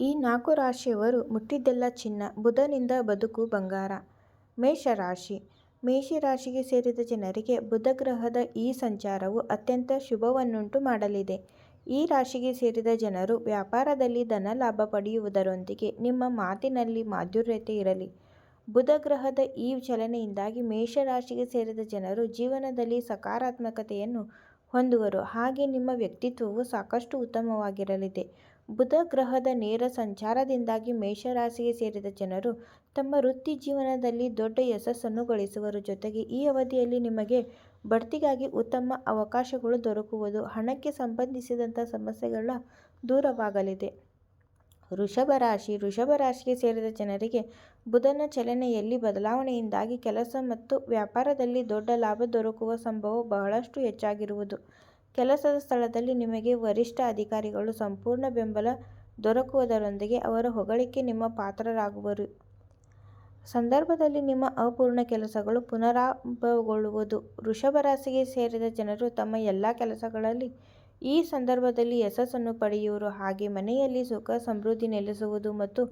ಈ ನಾಲ್ಕು ರಾಶಿಯವರು ಮುಟ್ಟಿದ್ದೆಲ್ಲ ಚಿನ್ನ. ಬುಧನಿಂದ ಬದುಕು ಬಂಗಾರ. ಮೇಷರಾಶಿ: ಮೇಷರಾಶಿಗೆ ಸೇರಿದ ಜನರಿಗೆ ಬುಧಗ್ರಹದ ಈ ಸಂಚಾರವು ಅತ್ಯಂತ ಶುಭವನ್ನುಂಟು ಮಾಡಲಿದೆ. ಈ ರಾಶಿಗೆ ಸೇರಿದ ಜನರು ವ್ಯಾಪಾರದಲ್ಲಿ ಧನ ಲಾಭ ಪಡೆಯುವುದರೊಂದಿಗೆ ನಿಮ್ಮ ಮಾತಿನಲ್ಲಿ ಮಾಧುರ್ಯತೆ ಇರಲಿ. ಬುಧಗ್ರಹದ ಈ ಚಲನೆಯಿಂದಾಗಿ ಮೇಷರಾಶಿಗೆ ಸೇರಿದ ಜನರು ಜೀವನದಲ್ಲಿ ಸಕಾರಾತ್ಮಕತೆಯನ್ನು ಹೊಂದುವರು. ಹಾಗೆ ನಿಮ್ಮ ವ್ಯಕ್ತಿತ್ವವು ಸಾಕಷ್ಟು ಉತ್ತಮವಾಗಿರಲಿದೆ. ಬುಧ ಗ್ರಹದ ನೇರ ಸಂಚಾರದಿಂದಾಗಿ ಮೇಷರಾಶಿಗೆ ಸೇರಿದ ಜನರು ತಮ್ಮ ವೃತ್ತಿ ಜೀವನದಲ್ಲಿ ದೊಡ್ಡ ಯಶಸ್ಸನ್ನು ಗಳಿಸುವರು. ಜೊತೆಗೆ ಈ ಅವಧಿಯಲ್ಲಿ ನಿಮಗೆ ಬಡ್ತಿಗಾಗಿ ಉತ್ತಮ ಅವಕಾಶಗಳು ದೊರಕುವುದು. ಹಣಕ್ಕೆ ಸಂಬಂಧಿಸಿದಂಥ ಸಮಸ್ಯೆಗಳ ದೂರವಾಗಲಿದೆ. ವೃಷಭ ರಾಶಿ: ವೃಷಭ ರಾಶಿಗೆ ಸೇರಿದ ಜನರಿಗೆ ಬುಧನ ಚಲನೆಯಲ್ಲಿ ಬದಲಾವಣೆಯಿಂದಾಗಿ ಕೆಲಸ ಮತ್ತು ವ್ಯಾಪಾರದಲ್ಲಿ ದೊಡ್ಡ ಲಾಭ ದೊರಕುವ ಸಂಭವ ಬಹಳಷ್ಟು ಹೆಚ್ಚಾಗಿರುವುದು. ಕೆಲಸದ ಸ್ಥಳದಲ್ಲಿ ನಿಮಗೆ ವರಿಷ್ಠ ಅಧಿಕಾರಿಗಳು ಸಂಪೂರ್ಣ ಬೆಂಬಲ ದೊರಕುವುದರೊಂದಿಗೆ ಅವರ ಹೊಗಳಿಕೆ ನಿಮ್ಮ ಪಾತ್ರರಾಗುವರು ಸಂದರ್ಭದಲ್ಲಿ ನಿಮ್ಮ ಅಪೂರ್ಣ ಕೆಲಸಗಳು ಪುನರಾರಂಭಗೊಳ್ಳುವುದು. ವೃಷಭ ರಾಶಿಗೆ ಸೇರಿದ ಜನರು ತಮ್ಮ ಎಲ್ಲ ಕೆಲಸಗಳಲ್ಲಿ ಈ ಸಂದರ್ಭದಲ್ಲಿ ಯಶಸ್ಸನ್ನು ಪಡೆಯುವರು. ಹಾಗೆ ಮನೆಯಲ್ಲಿ ಸುಖ, ಸಮೃದ್ಧಿ ನೆಲೆಸುವುದು ಮತ್ತು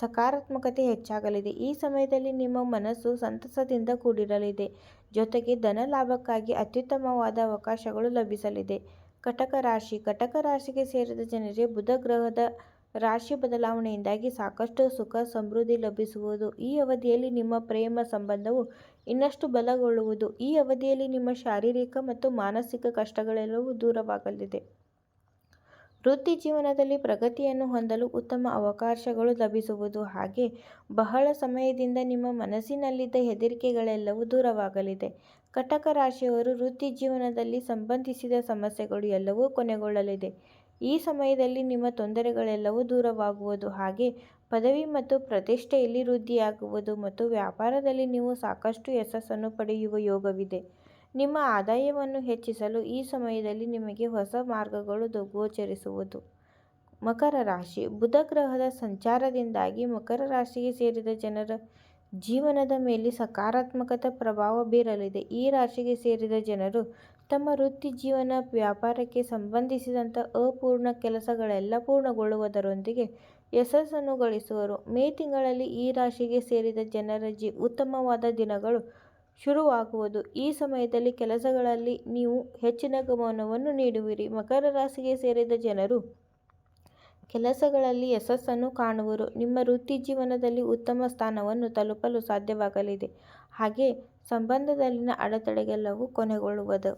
ಸಕಾರಾತ್ಮಕತೆ ಹೆಚ್ಚಾಗಲಿದೆ. ಈ ಸಮಯದಲ್ಲಿ ನಿಮ್ಮ ಮನಸ್ಸು ಸಂತಸದಿಂದ ಕೂಡಿರಲಿದೆ. ಜೊತೆಗೆ ಧನ ಲಾಭಕ್ಕಾಗಿ ಅತ್ಯುತ್ತಮವಾದ ಅವಕಾಶಗಳು ಲಭಿಸಲಿದೆ. ಕಟಕ ರಾಶಿ: ಕಟಕ ರಾಶಿಗೆ ಸೇರಿದ ಜನರಿಗೆ ಬುಧ ಗ್ರಹದ ರಾಶಿ ಬದಲಾವಣೆಯಿಂದಾಗಿ ಸಾಕಷ್ಟು ಸುಖ ಸಮೃದ್ಧಿ ಲಭಿಸುವುದು. ಈ ಅವಧಿಯಲ್ಲಿ ನಿಮ್ಮ ಪ್ರೇಮ ಸಂಬಂಧವು ಇನ್ನಷ್ಟು ಬಲಗೊಳ್ಳುವುದು. ಈ ಅವಧಿಯಲ್ಲಿ ನಿಮ್ಮ ಶಾರೀರಿಕ ಮತ್ತು ಮಾನಸಿಕ ಕಷ್ಟಗಳೆಲ್ಲವೂ ದೂರವಾಗಲಿದೆ. ವೃತ್ತಿ ಜೀವನದಲ್ಲಿ ಪ್ರಗತಿಯನ್ನು ಹೊಂದಲು ಉತ್ತಮ ಅವಕಾಶಗಳು ಲಭಿಸುವುದು. ಹಾಗೆ ಬಹಳ ಸಮಯದಿಂದ ನಿಮ್ಮ ಮನಸ್ಸಿನಲ್ಲಿದ್ದ ಹೆದರಿಕೆಗಳೆಲ್ಲವೂ ದೂರವಾಗಲಿದೆ. ಕಟಕ ರಾಶಿಯವರು ವೃತ್ತಿ ಜೀವನದಲ್ಲಿ ಸಂಬಂಧಿಸಿದ ಸಮಸ್ಯೆಗಳು ಎಲ್ಲವೂ ಕೊನೆಗೊಳ್ಳಲಿದೆ. ಈ ಸಮಯದಲ್ಲಿ ನಿಮ್ಮ ತೊಂದರೆಗಳೆಲ್ಲವೂ ದೂರವಾಗುವುದು. ಹಾಗೆ ಪದವಿ ಮತ್ತು ಪ್ರತಿಷ್ಠೆಯಲ್ಲಿ ವೃದ್ಧಿಯಾಗುವುದು ಮತ್ತು ವ್ಯಾಪಾರದಲ್ಲಿ ನೀವು ಸಾಕಷ್ಟು ಯಶಸ್ಸನ್ನು ಪಡೆಯುವ ಯೋಗವಿದೆ. ನಿಮ್ಮ ಆದಾಯವನ್ನು ಹೆಚ್ಚಿಸಲು ಈ ಸಮಯದಲ್ಲಿ ನಿಮಗೆ ಹೊಸ ಮಾರ್ಗಗಳು ಗೋಚರಿಸುವುದು. ಮಕರ ರಾಶಿ: ಬುಧ ಗ್ರಹದ ಸಂಚಾರದಿಂದಾಗಿ ಮಕರ ರಾಶಿಗೆ ಸೇರಿದ ಜನರ ಜೀವನದ ಮೇಲೆ ಸಕಾರಾತ್ಮಕ ಪ್ರಭಾವ ಬೀರಲಿದೆ. ಈ ರಾಶಿಗೆ ಸೇರಿದ ಜನರು ತಮ್ಮ ವೃತ್ತಿ ಜೀವನ, ವ್ಯಾಪಾರಕ್ಕೆ ಸಂಬಂಧಿಸಿದಂಥ ಅಪೂರ್ಣ ಕೆಲಸಗಳೆಲ್ಲ ಪೂರ್ಣಗೊಳ್ಳುವುದರೊಂದಿಗೆ ಯಶಸ್ಸನ್ನು ಗಳಿಸುವರು. ಮೇ ತಿಂಗಳಲ್ಲಿ ಈ ರಾಶಿಗೆ ಸೇರಿದ ಜನರ ಉತ್ತಮವಾದ ದಿನಗಳು ಶುರುವಾಗುವುದು. ಈ ಸಮಯದಲ್ಲಿ ಕೆಲಸಗಳಲ್ಲಿ ನೀವು ಹೆಚ್ಚಿನ ಗಮನವನ್ನು ನೀಡುವಿರಿ. ಮಕರ ರಾಶಿಗೆ ಸೇರಿದ ಜನರು ಕೆಲಸಗಳಲ್ಲಿ ಯಶಸ್ಸನ್ನು ಕಾಣುವರು. ನಿಮ್ಮ ವೃತ್ತಿ ಜೀವನದಲ್ಲಿ ಉತ್ತಮ ಸ್ಥಾನವನ್ನು ತಲುಪಲು ಸಾಧ್ಯವಾಗಲಿದೆ. ಹಾಗೆ ಸಂಬಂಧದಲ್ಲಿನ ಅಡೆತಡೆಗೆಲ್ಲವೂ ಕೊನೆಗೊಳ್ಳುವುದು.